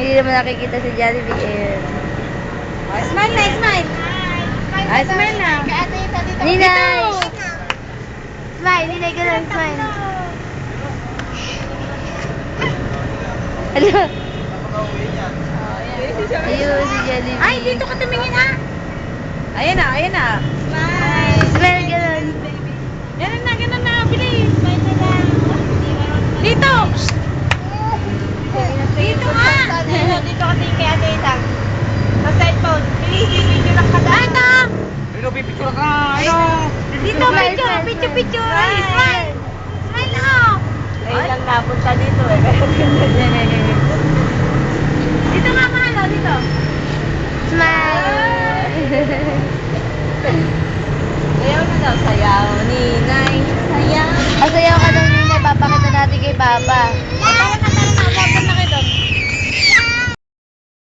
Hindi naman nakikita si Jollibee eh. Oh, smile na, smile. Ay, smile na. Ninay! Smile, ninay ganun, smile. Ano? Ayun, si Jollibee. Ay, dito ka tumingin ha. Ayan na, ayan na. Smile, ganun. Ganun na, ganun na. Bilis. Dito. Dito nga. Dito ka tingin kay Ate Itang. Sa cellphone. Bilis, video lang kada. Ay, ito. Pero pipicture ka, ano? Dito, Smile, picture, smile, picture, smile. picture. Ay, smile. Smile na. Ay, lang napunta dito eh. dito nga, mahal. oh, Dito. Smile! Sayaw na daw, sayaw. Ninay, sayaw. Asayaw ka daw ninay, papakita natin kay Papa. Papa,